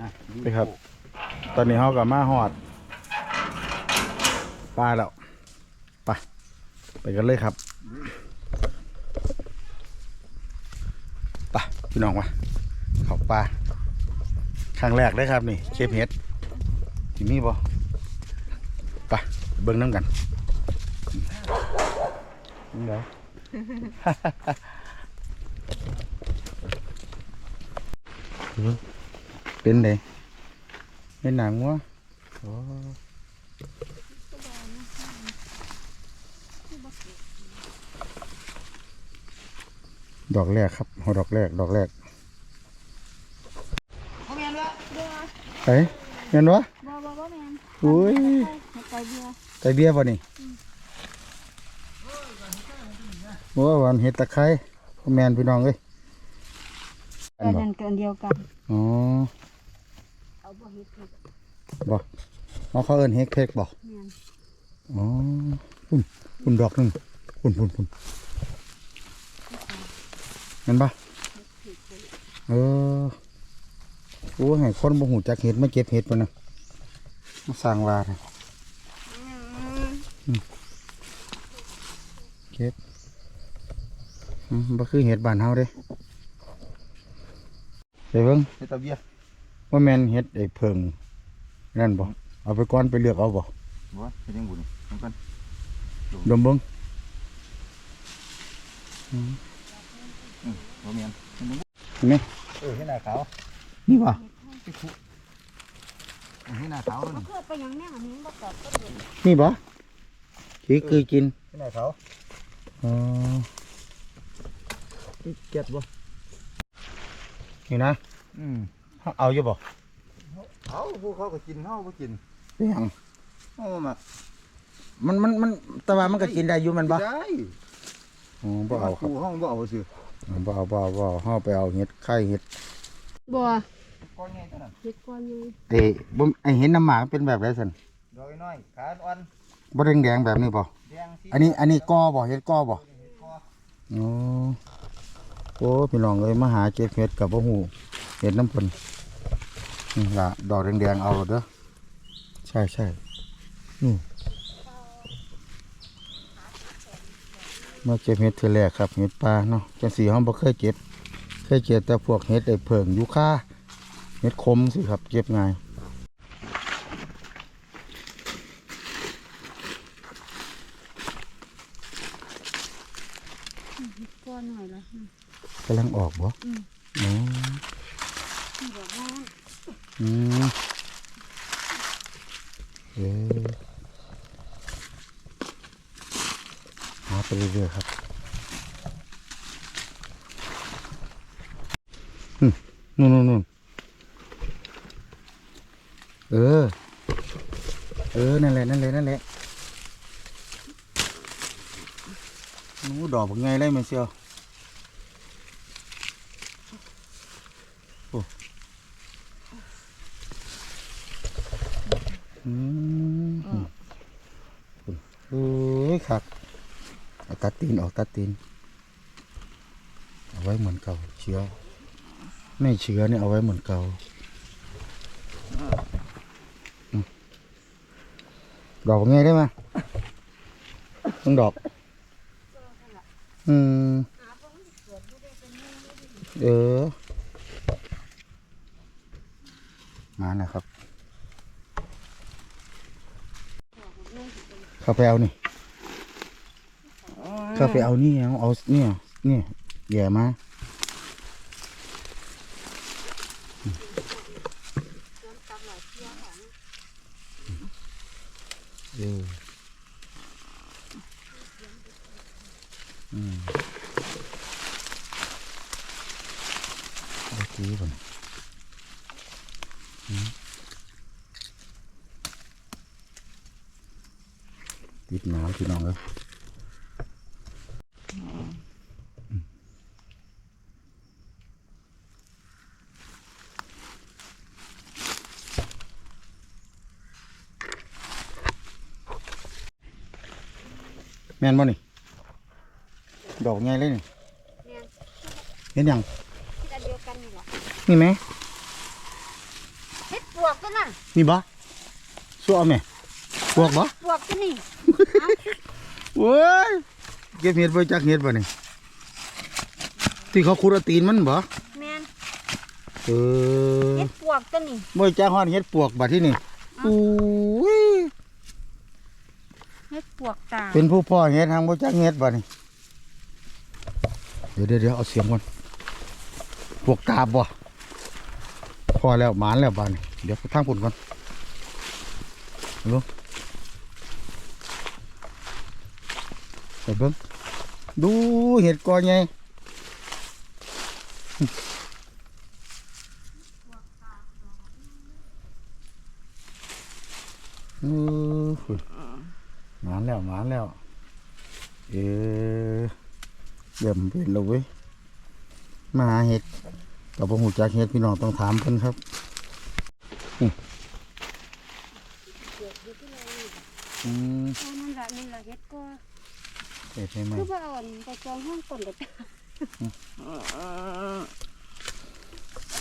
อะไปครับ ตอนนี้เขากับมาหอดปลาแล้วไปไปกันเลยครับไปพี่น้องวะเขาปลาครั้งแรกเลยครับนี่เชฟเฮ็ดที่มีบ่ไปเบิ้งน้ำกันนี่เหรอ เป็นไงเป็นหนังวะโอ้ดอกแรกครับเอาดอกแรก ดอกแรกบ่แม่นละไปเงินวะบ่บ่บ่แม่นอุ้ยไก่เบียร์ไก่เบี้ยป่ะนี่ว่าหวานเห็ดตะไคร้พ่อแมนพี่น้องเอ้ยอันแต่บ่นั่นเกินเดียวกัน อ๋อ เอาบ่เฮ็ดคือบ่เอาเขาเอิ้นเฮ็ดเพกบ่แม่นอ๋อปุ่นปุ่นดอกหนึงปุ่นปุ่นปุ่นเห็นปะเออโอ้ให้คนบ่หูจักเห็ดมาเก็บเห็ดปะนะมาสร้างว่าเลยอืมเก็บอืมบ่คือเห็ดบ้านเฮาเด้เดี๋ยวเบิ่ง เฮ็ดตะเบีย ว่าแม่นเห็ดไอ้เพิงนั่นบ่เอาไปก้อนไปเลือกเอาบ่บ่เฮ็ดยังบุญมันกันดมเบิ่งบ่แม่นเห็นไหมเออเฮ็ดหน้าขาวนี่บ่เฮ็ดหน้าขาวบ่นี่เคยไปหยังแม่อันนี้บ่ตอบก็เดือนนี่บ่ที่คือกินเฮ็ดหน้าขาวอ๋อเก็ดบ่นี่นะอืม เอาอยู่บ่เอาพวกเขาก็กินเฮาบ่กินเป็นหยังเฮามามันมันมันแต่ว่ามันก็กินได้อยู่แมันบ่ได้อ๋อบ่เอาครับเฮาบ่เอาซื่ออ๋อบ่เอาบ่เอาบ่เอาเฮาไปเอาเห็ดไข่เห็ดบ่ก้อนใหญ่เท่านั้นเฮ็ดก่อนยังเอ้บ่ไอเห็ดน้ำหมากเป็นแบบไรซั่นดอกน้อยขาอ่อนบ่แดงๆแบบนี้บ่แดงสีอันนี้อันนี้กอบ่เห็ดกอบ่เฮ็ดคออ๋อโอ้พี่น้องเอ้ยมาหาเก็บเห็ดกับบ่ฮู้ เห็ดน้ำเพิ่นนี่ล่ะดอกแดงๆเอาเด้อใช่ใช่นี่มาเก็บเห็ดเทื่อแรกครับเห็ดปลาเนาะจังสีเฮาบ่เคยเก็บเคยเก็บแต่พวกเห็ดไอ้เผิงยูคาเห็ดคมสิครับเก็บง่ายก่อนหน่อยละกำลังออกบ่อืมอ๋ อืมเอ๊ะหาไปเรื่อยๆครับนู่นนู่นเออ เออ นั่นแหละ นั่นแหละ นั่นแหละนูดอกเป็นไงเลยแม่เชียว อืมเอ้ยครับเอาตัดตีนออกตัดตีน เอาไว้เหมือนเก่า เชื้อไม่เชื้อเนี่ยเอาไว้เหมือนเก่าอดอกไงได้ไหมต้องดอก อืม เออมานะครับ เข้าไปเอานี่เข้าไปเอานี่เอาเอาเนี่ยเนี่ยแย่มาเอออืมเมื่อกี้ผมอืม ติดหนาวพี่น้องเลยแม่นบ่นี่ ดอกไงเลยนี่แม่นเห็นยังที่อันเดียวกันนี่แหละนี่ไหมวกตัวน่ะนี่บ่สู้เอาแม่ปวกบ่ปวกตัวนี่ โว้ยเก็บเห็ดไปจากเห็ดบ่นี่ที่เขาขุดเอาตีนมันบ่แม่นเออเฮ็ดปวกตัวนี่บ่จากฮอดเห็ดปวกบัดที่นี่อู้ยเฮ็ดปวกตาเป็นผู้พ่อเห็ดทางบ่จากเห็ดบ่นี่เดี๋ยวเดี๋ยวเดี๋ยวเอาเสียงก่อนปวกตาบบ่พอแล้วหมานแล้วบ่นี่เดี๋ยวไปทางปุ่นก่อนเอาลงไป เบิ่งดูเห็ดกอใหญ่เออหมานแล้วหมานแล้ว เออเริ่มเป็นแล้วเว้ยมาหาเห็ดกับผมหูจักเห็ดพี่น้องต้องถามเพิ่นครับอืมอืมนั่นละนี่ละเฮ็ดก็ เห็ดใช่ไหมคือว่าเอาอันไปจองห้องต้นกับ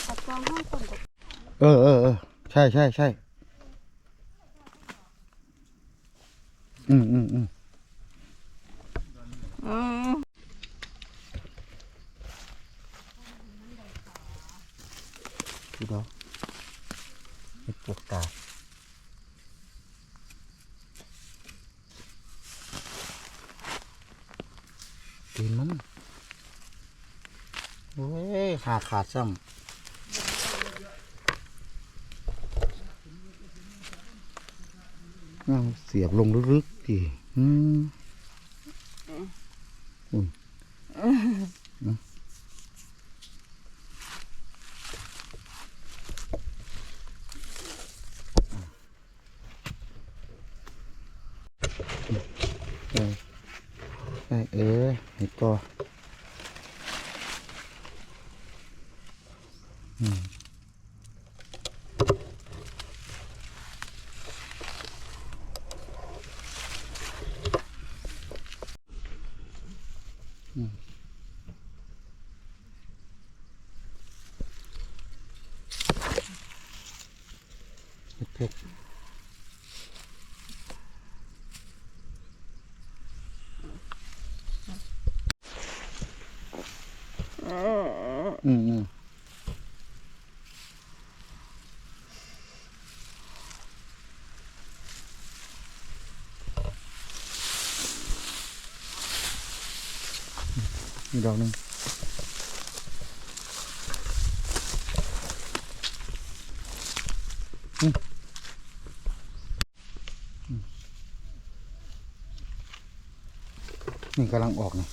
เอาจองห้องต้นกับเออเออเออใช่ใช่ใช่อืมอืมอืมดูดอกเห็ดปวกตา ตีนมันโอ้ยขาขาดซ้ำเอาเสียบลงลึกๆดิอืมอืมนะเออ เออเออเห็ดก็อืมอืมเห็ดเผ็ดอืมอืม อีกดอกหนึ่งนี่กำลังออกนี่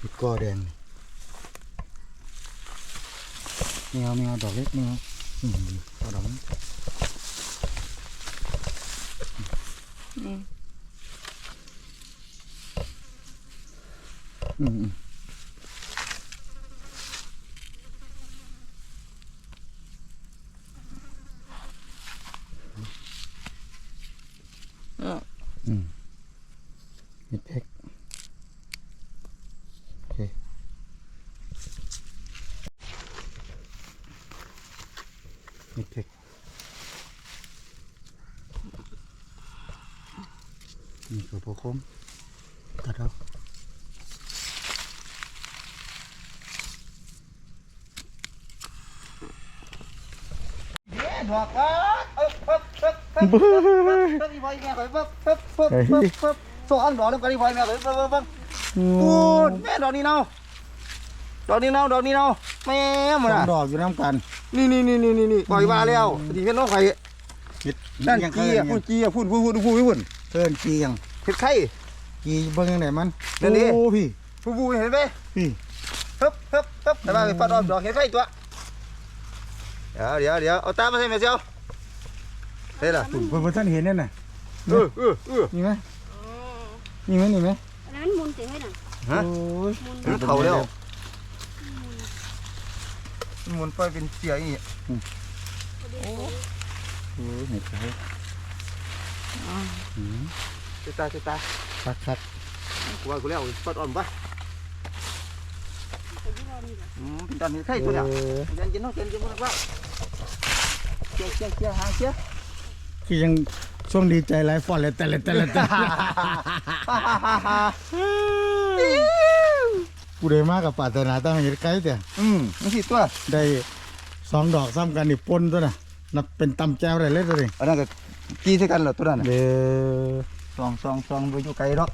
อีกก้อแดงนี่เอาไม่เอาดอกเล็กไม่เอาอืมเอาดอกนี้ อืมอืมอืมเห็ดเพกโอเคเดเพกวกคมตัดเอาเด้ดอกอะเอ๊บเอ๊บเอ๊บเอ๊บเอ๊บเอ๊บเอ๊บอีพอยแม่ข่อยเอ๊บเอ๊บเอ๊บเอ๊บเอ๊บสองดอกแล้วกันอีพอยแม่ข่อยเอ๊บเอ๊บเอ๊บปูนแม่ดอกนี้เนาดอกนี้เนาดอกนี้เนาแม่มดสออะงดอกอยู่น้ำกัน นี่นี่นี่นี่นี่นี่ปล่อยมาแล้วดีเห็นน้องข่อยนั่นยังจีอะเอิ้พูดจีอะพูดพูดพูดพูดพูดเอิ้นกี้ยังเห็ดไข่กี้เบิ่งยังไงมันนั่นดิโอ้พี่พูดพูดเห็นไหมพี่เฮ้บเฮ้บเฮ้บแต่ว่าไปฟาดดอกเห็ดไข่ตัว เดี๋ยวเดี๋ยวเดี๋ยวเอาตามมาใส่แม่เจ้าเฮ้ยล่ะเพิ่นเพิ่นท่านเห็นนั่นน่ะเออเออเออมีไหมมีไหมนี่ไหมอันนั้นมุนสิให้น่ะฮะโอ้ยมุนเออเขาแล้วหมุนไปเป็นเสียอย่างงี้โอ้ยเห็ดไข่อืมเจ้าตาเจ้าตาคักคักกูว่ากูแล้วฟาดออมปะไปอยู่รอนี่ล่ะอืมเป็นตอนเห็ดไข่ตัวเนี่ยเออเย็นเย็นเนาะเย็นเย็นพวกนักว่า เชี่ยเชี่ยเชี่ยหางเชี่ยคือยังช่วงดีใจไลฟ์ฟอนเลยแต่ละแต่ละแต่ละกูได้มากกับปรารถนาตั้งเห็ดไก่แต่อืมนี่สิตัวได้สองดอกซ้ำกันนี่ปนตัวน่ะนับเป็นตำแจวได้เลยตัวนี้อันนั้นก็กี้ใส่กันเหรอตัวนั้นน่ะเด้อซองซองซองไปอยู่ไกลหรอก